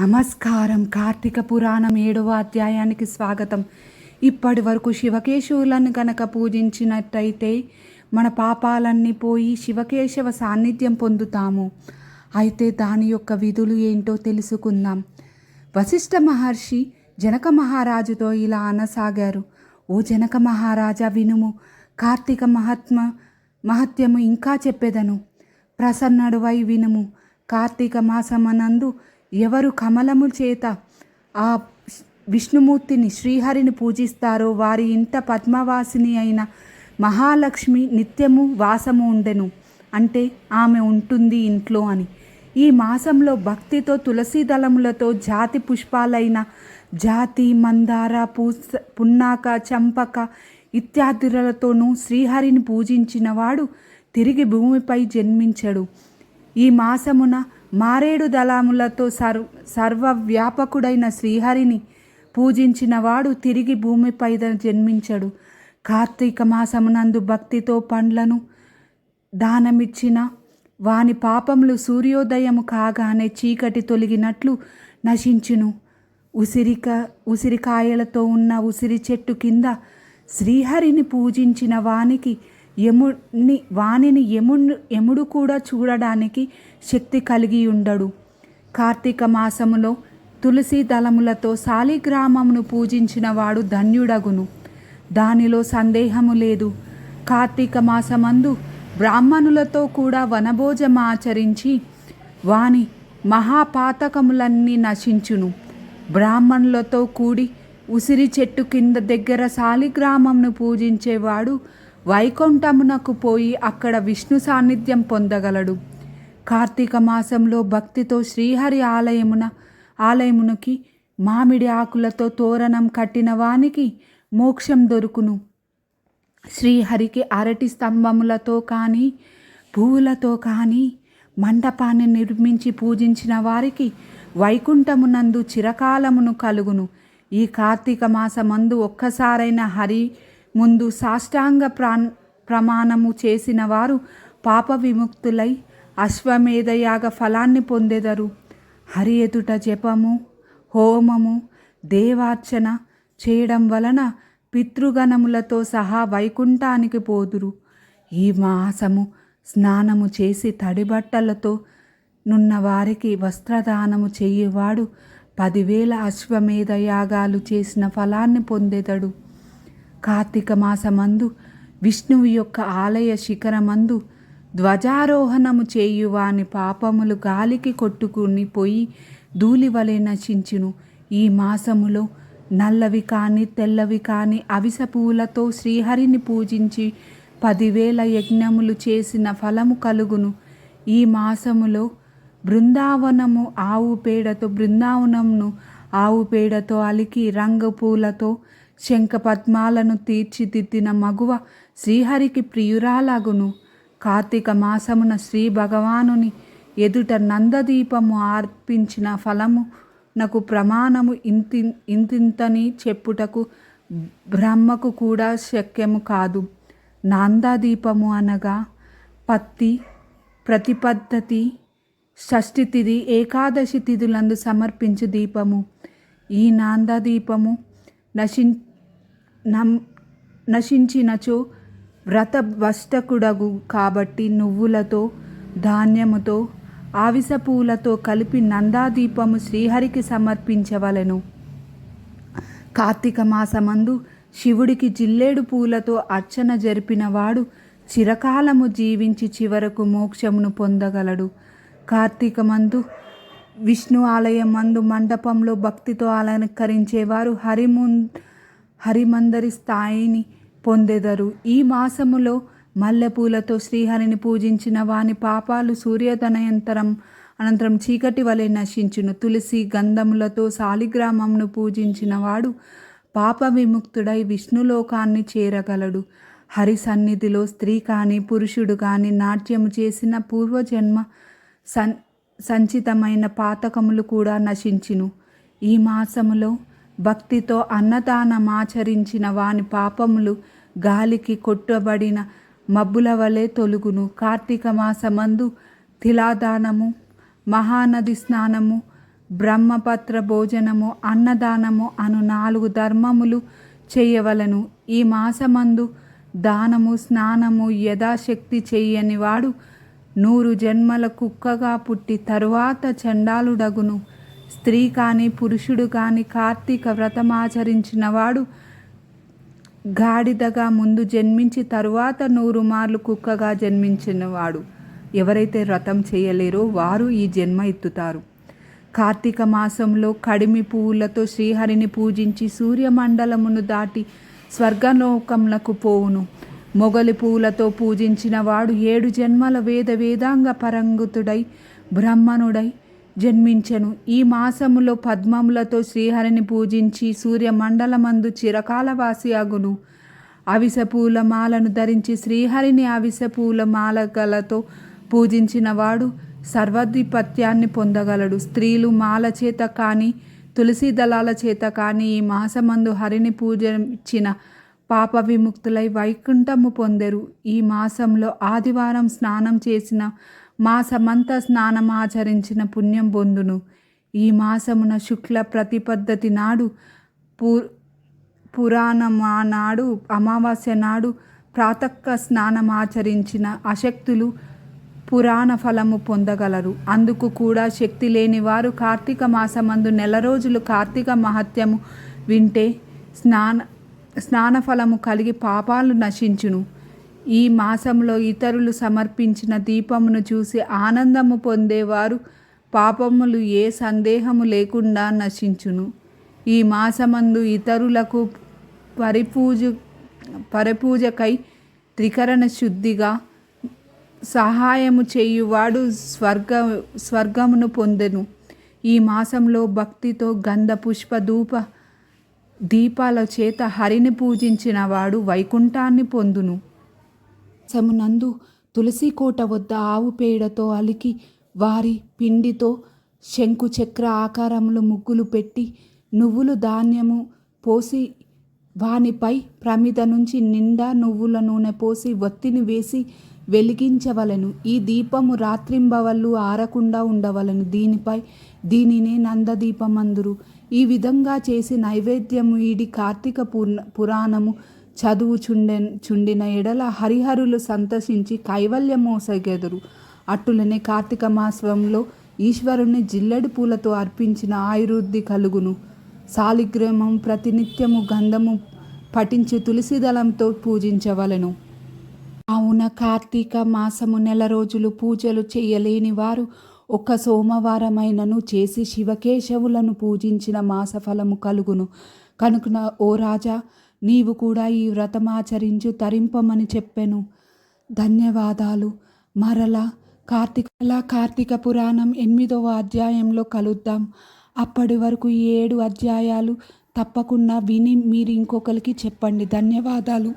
నమస్కారం. కార్తీక పురాణం ఏడవ అధ్యాయానికి స్వాగతం. ఇప్పటి వరకు శివకేశవులను గనక పూజించినట్టయితే మన పాపాలన్నీ పోయి శివకేశవ సాన్నిధ్యం పొందుతాము. అయితే దాని యొక్క విధులు ఏంటో తెలుసుకుందాం. వశిష్ఠ మహర్షి జనక మహారాజుతో ఇలా అనసాగారు. ఓ జనక మహారాజా వినుము. కార్తీక మహాత్మ మహత్యము ఇంకా చెప్పెదను. ప్రసన్నుడువై వినుము. కార్తీక మాసమనందు ఎవరు కమలము చేత ఆ విష్ణుమూర్తిని శ్రీహరిని పూజిస్తారో వారి ఇంట పద్మవాసిని అయిన మహాలక్ష్మి నిత్యము వాసము ఉండెను. అంటే ఆమె ఉంటుంది ఇంట్లో అని. ఈ మాసంలో భక్తితో తులసి దళములతో జాతి పుష్పాలైన జాతి మందార పూస పున్నాక చంపక ఇత్యాదులతోనూ శ్రీహరిని పూజించినవాడు తిరిగి భూమిపై జన్మించడు. ఈ మాసమున మారేడు దళములతో సర్వ సర్వవ్యాపకుడైన శ్రీహరిని పూజించినవాడు తిరిగి భూమిపై జన్మించడు. కార్తీక మాసమునందు భక్తితో పండ్లను దానమిచ్చిన వాని పాపములు సూర్యోదయము కాగానే చీకటి తొలగినట్లు నశించును. ఉసిరిక ఉసిరికాయలతో ఉన్న ఉసిరి చెట్టు కింద శ్రీహరిని పూజించిన వానికి యముని వానిని యముడు యముడు కూడా చూడడానికి శక్తి కలిగి ఉండడు. కార్తీక మాసములో తులసి దళములతో శాలిగ్రామమును పూజించిన వాడు ధన్యుడగును. దానిలో సందేహము లేదు. కార్తీక మాసమందు బ్రాహ్మణులతో కూడా వనభోజమాచరించి వాని మహాపాతకములన్నీ నశించును. బ్రాహ్మణులతో కూడి ఉసిరి చెట్టు కింద దగ్గర శాలిగ్రామంను పూజించేవాడు వైకుంఠమునకు పోయి అక్కడ విష్ణు సాన్నిధ్యం పొందగలడు. కార్తీక మాసంలో భక్తితో శ్రీహరి ఆలయమున ఆలయమునకి మామిడి ఆకులతో తోరణం కట్టిన వానికి మోక్షం దొరుకును. శ్రీహరికి అరటి స్తంభములతో కానీ పువ్వులతో కానీ మండపాన్ని నిర్మించి పూజించిన వారికి వైకుంఠమునందు చిరకాలమును కలుగును. ఈ కార్తీక మాసమందు ఒక్కసారైన హరి ముందు సాష్టాంగ ప్రా ప్రమాణము చేసిన వారు పాప విముక్తులై అశ్వమేధయాగ ఫలాన్ని పొందెదరు. హరి ఎదుట జపము హోమము దేవార్చన చేయడం వలన పితృగణములతో సహా వైకుంఠానికి పోదురు. ఈ మాసము స్నానము చేసి తడిబట్టలతో నున్న వారికి వస్త్రదానము చెయ్యేవాడు పదివేల అశ్వమేధ యాగాలు చేసిన ఫలాన్ని పొందెదడు. కార్తీక మాసమందు విష్ణువు యొక్క ఆలయ శిఖరమందు ధ్వజారోహణము చేయువాని పాపములు గాలికి కొట్టుకుని పోయి ధూళివలె నశించును. ఈ మాసములో నల్లవి కాని తెల్లవి కాని అవిస పూలతో శ్రీహరిని పూజించి పదివేల యజ్ఞములు చేసిన ఫలము కలుగును. ఈ మాసములో బృందావనము ఆవు పేడతో బృందావనమును ఆవు పేడతో అలికి రంగు పూలతో శంఖపద్మాలను తీర్చిదిద్దిన మగువ శ్రీహరికి ప్రియురాలగును. కార్తీక మాసమున శ్రీ భగవానుని ఎదుట నందదీపము అర్పించిన ఫలము నాకు ప్రమాణము ఇంతి ఇంతింతని చెప్పుటకు బ్రహ్మకు కూడా శక్యము కాదు. నాందాదీపము అనగా పత్తి ప్రతిపద్ధతి షష్ఠి తిథి ఏకాదశి తిథులందు సమర్పించు దీపము. ఈ నాందాదీపము నశిం నం నశించినచో వ్రత కాబట్టి నువ్వులతో ధాన్యముతో ఆవిస పూలతో కలిపి నందాదీపము శ్రీహరికి సమర్పించవలెను. కార్తీక మాసమందు శివుడికి జిల్లేడు పూలతో అర్చన జరిపినవాడు చిరకాలము జీవించి చివరకు మోక్షమును పొందగలడు. కార్తీకమందు విష్ణు ఆలయం మందు మండపంలో భక్తితో అలంకరించేవారు హరిముందు హరిమందరి స్థాయిని పొందెదరు. ఈ మాసములో మల్లెపూలతో శ్రీహరిని పూజించిన వాని పాపాలు సూర్యోదనయంతరం అనంతరం చీకటి వలె నశించును. తులసి గంధములతో శాలిగ్రామంను పూజించిన వాడు పాప విముక్తుడై విష్ణులోకాన్ని చేరగలడు. హరి సన్నిధిలో స్త్రీ కానీ పురుషుడు కానీ నాట్యము చేసిన పూర్వజన్మ సన్ సంచితమైన పాతకములు కూడా నశించును. ఈ మాసములో భక్తితో అన్నదానమాచరించిన వాని పాపములు గాలికి కొట్టబడిన మబ్బుల వలె తొలుగును. కార్తీక మాసమందు తిలాదానము మహానది స్నానము బ్రహ్మపత్ర భోజనము అన్నదానము అను నాలుగు ధర్మములు చేయవలను. ఈ మాసమందు దానము స్నానము యథాశక్తి చేయని వాడు నూరు జన్మల కుక్కగా పుట్టి తరువాత చండాలుడగును. స్త్రీ కానీ పురుషుడు కానీ కార్తీక వ్రతమాచరించిన వాడు గాడిదగా ముందు జన్మించి తరువాత నూరు మార్లు కుక్కగా జన్మించినవాడు ఎవరైతే వ్రతం చేయలేరో వారు ఈ జన్మ ఎత్తుతారు. కార్తీక మాసంలో కడిమి పువ్వులతో శ్రీహరిని పూజించి సూర్యమండలమును దాటి స్వర్గలోకములకు పోవును. మొగలి పువ్వులతో పూజించిన వాడు ఏడు జన్మల వేద వేదాంగ పరంగుతుడై బ్రహ్మణుడై జన్మించెను. ఈ మాసములో పద్మములతో శ్రీహరిని పూజించి సూర్యమండలమందు చిరకాల వాసి అగును అవిస పూల మాలను ధరించి శ్రీహరిని అవిసపూల మాలగలతో పూజించిన వాడు సర్వాధిపత్యాన్ని పొందగలడు. స్త్రీలు మాల చేత కానీ తులసి దళాల చేత కానీ ఈ మాసమందు హరిని పూజించిన పాప విముక్తులై వైకుంఠము పొందెరు. ఈ మాసంలో ఆదివారం స్నానం చేసిన మాసమంతా స్నానమాచరించిన పుణ్యం పొందును ఈ మాసమున శుక్ల ప్రతిపద్ధతి నాడు పూ పురాణమానాడు అమావాస్య నాడు ప్రాతక్క స్నానమాచరించిన అశక్తులు పురాణ ఫలము పొందగలరు. అందుకు కూడా శక్తి లేని వారు కార్తీక మాసమందు నెల రోజులు కార్తీక మహత్యము వింటే స్నాన స్నాన ఫలము కలిగి పాపాలు నశించును. ఈ మాసంలో ఇతరులు సమర్పించిన దీపమును చూసి ఆనందము పొందేవారు పాపములు ఏ సందేహము లేకుండా నశించును. ఈ మాసమందు ఇతరులకు పరిపూజ పరిపూజకై త్రికరణ శుద్ధిగా సహాయము చేయువాడు స్వర్గ స్వర్గమును పొందెను. ఈ మాసంలో భక్తితో గంధ పుష్ప ధూప దీపాల చేత హరిని పూజించిన వాడు వైకుంఠాన్ని పొందును. సమునందు తులసి కోట వద్ద ఆవు పేడతో అలికి వారి పిండితో శంకు చక్ర ఆకారములు ముగ్గులు పెట్టి నువ్వులు ధాన్యము పోసి వానిపై ప్రమిద నుంచి నిండా నువ్వుల నూనె పోసి ఒత్తిని వేసి వెలిగించవలెను. ఈ దీపము రాత్రింబవళ్ళు ఆరకుండా ఉండవలెను. దీనిపై దీనినే నందదీపమందురు. ఈ విధంగా చేసి నైవేద్యము ఈడి కార్తీక పూర్ణ పురాణము చదువు చుండె చుండిన ఎడల హరిహరులు సంతసించి కైవల్యమోసగెదురు అట్టులనే కార్తీక మాసంలో ఈశ్వరుని జిల్లడి పూలతో అర్పించిన ఆయుర్వృద్ధి కలుగును. సాలిగ్రామం ప్రతినిత్యము గంధము పఠించి తులసి దళంతో పూజించవలెను. అవున కార్తీక మాసము నెల రోజులు పూజలు చేయలేని వారు ఒక సోమవారమైనను చేసి శివకేశవులను పూజించిన మాసఫలము కలుగును. కనుకన ఓ రాజా నీవు కూడా ఈ వ్రతమాచరించు తరింపమని చెప్పెను. ధన్యవాదాలు. మరలా కార్తీక కార్తీక పురాణం ఎనిమిదవ అధ్యాయంలో కలుద్దాం. అప్పటి వరకు ఈ ఏడు అధ్యాయాలు తప్పకుండా విని మీరు ఇంకొకరికి చెప్పండి. ధన్యవాదాలు.